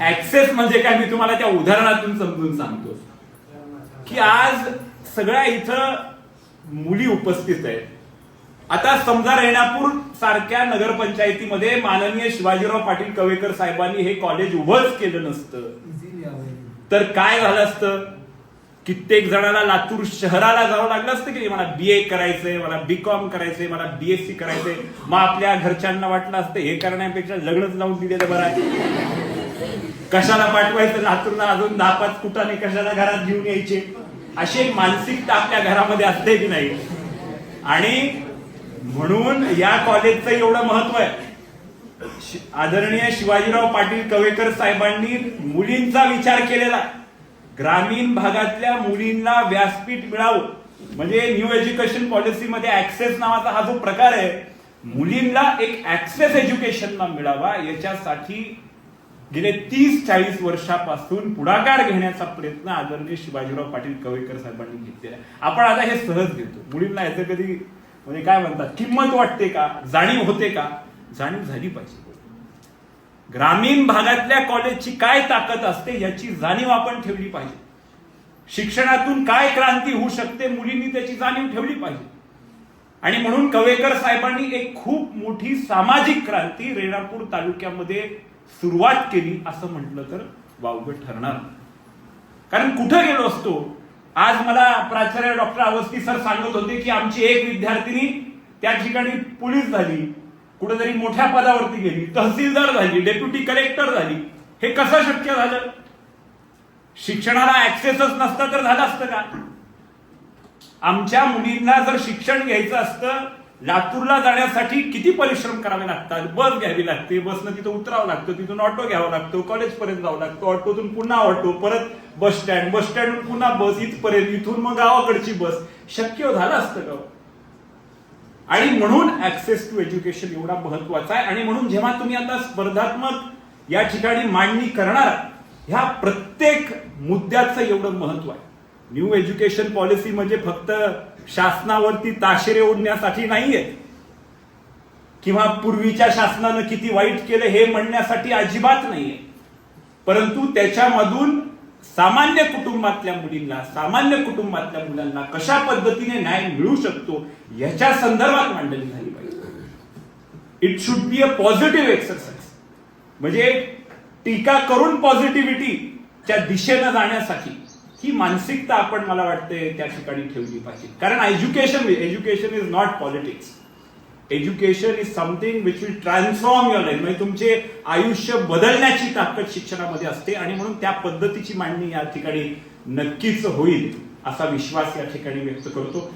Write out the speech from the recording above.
Access म्हणजे काय? मी तुम्हाला त्या उदाहरणातून समजून सांगतो. की आज सगळ्या इथं मुली उपस्थित आहेत. आता समजा रेणापूर सारख्या नगरपंचायतीमध्ये माननीय शिवाजीराव पाटील कवेकर साहेबांनी हे कॉलेज उभंच केलं नसतं. तर काय झालं असतं? कित्येक जणांना लातूर शहराला जावं लागलं असतं की मला बी ए करायचंय मला बी कॉम करायचंय मला बीएससी करायचंय. मग आपल्या घरच्यांना वाटलं असतं हे करण्यापेक्षा लग्नच लावून दिलेलं बरं आहे. कशाला पाठवायचं? लातूरला अजून दहा पाच कुटाने कशाला घरात घेऊन यायचे? अशी एक मानसिकता आपल्या घरामध्ये असते की नाही? आणि म्हणून या कॉलेजचं एवढं महत्त्व आहे. आदरणीय शिवाजीराव पाटील कवेकर साहेबांनी मुलींचा विचार केलेला. ग्रामीण भागातल्या मुलींना व्यासपीठ मिळावं. म्हणजे न्यू एज्युकेशन पॉलिसीमध्ये ऍक्सेस नावाचा हा जो प्रकार आहे मुलींना एक ऍक्सेस एज्युकेशनला मिळावा याच्यासाठी गेले तीस चाळीस वर्षापासून पुढाकार घेण्याचा प्रयत्न आदरणीय शिवाजीराव पाटील कवेकर साहेबांनी घेतलेला आपण आता हे सहज घेतो. मुलींना याचं कधी म्हणजे काय म्हणतात? किंमत वाटते का? जाणीव होते का? जाणीव झाली पाहिजे. ग्रामीण भागातल्या कॉलेजची काय ताकद असते याची जाणीव आपण ठेवली पाहिजे. शिक्षणातून काय क्रांती होऊ शकते मुलींनी त्याची जाणीव ठेवली पाहिजे. आणि म्हणून कवेकर साहेबांनी एक खूप मोठी सामाजिक क्रांती रेणापूर तालुक्यामध्ये सुरुवात केली असं म्हटलं तर वावगं ठरणार. कारण कुठं गेलो असतो? आज मला प्राचार्य डॉक्टर अवस्थी सर सांगत होते की आमची एक विद्यार्थिनी त्या ठिकाणी पोलीस झाली कुठेतरी मोठ्या पदावरती गेली तहसीलदार झाली डेप्युटी कलेक्टर झाली. हे कसं शक्य झालं? शिक्षणाला ऍक्सेसच नसतं तर झालं असतं का? आमच्या मुलींना जर शिक्षण घ्यायचं असतं लातूरला जाण्यासाठी किती परिश्रम करावे लागतात? बस घ्यावी लागते बसनं तिथं उतरावं लागतं तिथून ऑटो घ्यावा लागतो कॉलेजपर्यंत जावं लागतं ऑटोतून पुन्हा ऑटो परत बस स्टँड बस स्टँडहून पुन्हा बस इथपर्यंत इथून मग गावाकडची बस. शक्य झालं असतं का आणि म्हणून ऍक्सेस टू एज्युकेशन एवढा महत्त्वाचा आहे. आणि म्हणून जेव्हा तुम्ही आता स्पर्धात्मक या ठिकाणी मांडणी करणार ह्या प्रत्येक मुद्द्याचं एवढं महत्त्व आहे. न्यू एज्युकेशन पॉलिसी म्हणजे फक्त शासनावरती ताशेरे ओढण्यासाठी नाहीये. किंवा पूर्वीच्या शासनानं किती वाईट केलं हे म्हणण्यासाठी अजिबात नाहीये. परंतु त्याच्यामधून सामान्य कुटुंबातल्या मुलींना सामान्य कुटुंबातल्या मुलांना कशा पद्धतीने न्याय मिळू शकतो याच्या संदर्भात मांडणी झाली पाहिजे. It should be a positive exercise म्हणजे टीका करून पॉझिटिव्हिटीच्या दिशेनं जाण्यासाठी ही मानसिकता आपण मला वाटते त्या ठिकाणी ठेवली पाहिजे. कारण education education is not politics education is something which will transform your life म्हणजे तुमचे आयुष्य बदलण्याची ताकद शिक्षणामध्ये असते आणि म्हणून त्या पद्धतीची मांडणी या ठिकाणी नक्कीच होईल असा विश्वास या ठिकाणी व्यक्त करतो.